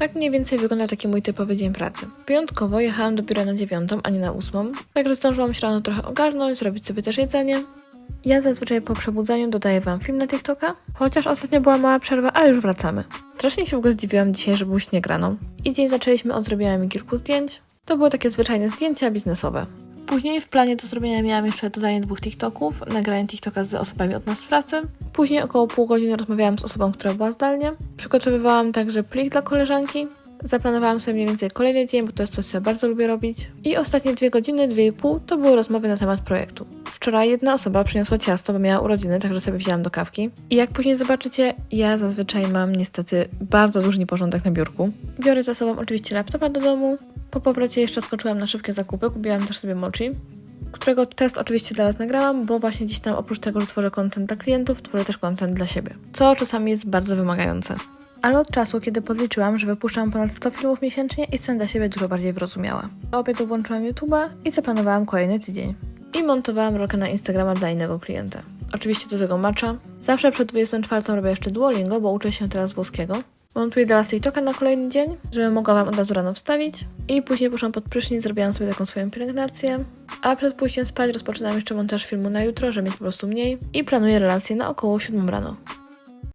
Tak mniej więcej wygląda taki mój typowy dzień pracy. Wyjątkowo jechałam do biura na dziewiątą, a nie na ósmą, także zdążyłam się rano trochę ogarnąć, zrobić sobie też jedzenie. Ja zazwyczaj po przebudzeniu dodaję Wam film na TikToka, chociaż ostatnio była mała przerwa, ale już wracamy. Strasznie się w ogóle zdziwiłam dzisiaj, że był śnieg rano. I dzień zaczęliśmy od zrobienia mi kilku zdjęć. To były takie zwyczajne zdjęcia biznesowe. Później w planie do zrobienia miałam jeszcze dodanie dwóch TikToków, nagranie TikToka z osobami od nas z pracy. Później około pół godziny rozmawiałam z osobą, która była zdalnie. Przygotowywałam także plik dla koleżanki. Zaplanowałam sobie mniej więcej kolejny dzień, bo to jest coś, co ja bardzo lubię robić. I ostatnie dwie godziny, dwie i pół, to były rozmowy na temat projektu. Wczoraj jedna osoba przyniosła ciasto, bo miała urodziny, także sobie wzięłam do kawki. I jak później zobaczycie, ja zazwyczaj mam niestety bardzo duży nieporządek na biurku. Biorę ze sobą oczywiście laptopa do domu. Po powrocie jeszcze skoczyłam na szybkie zakupy, kupiłam też sobie mochi którego test oczywiście dla Was nagrałam, bo właśnie dziś tam oprócz tego, że tworzę content dla klientów, tworzę też content dla siebie, co czasami jest bardzo wymagające. Ale od czasu, kiedy podliczyłam, że wypuszczam ponad 100 filmów miesięcznie, jestem dla siebie dużo bardziej wyrozumiała. Do obiedu włączyłam YouTube'a i zaplanowałam kolejny tydzień. I montowałam rolkę na Instagrama dla innego klienta. Oczywiście do tego matcha. Zawsze przed 24 robię jeszcze Duolingo, bo uczę się teraz włoskiego. Montuję dla Was TikToka na kolejny dzień, żebym mogła Wam od razu rano wstawić. I później poszłam pod prysznic, zrobiłam sobie taką swoją pielęgnację. A przed pójściem spać rozpoczynam jeszcze montaż filmu na jutro, żeby mieć po prostu mniej. I planuję relacje na około 7 rano.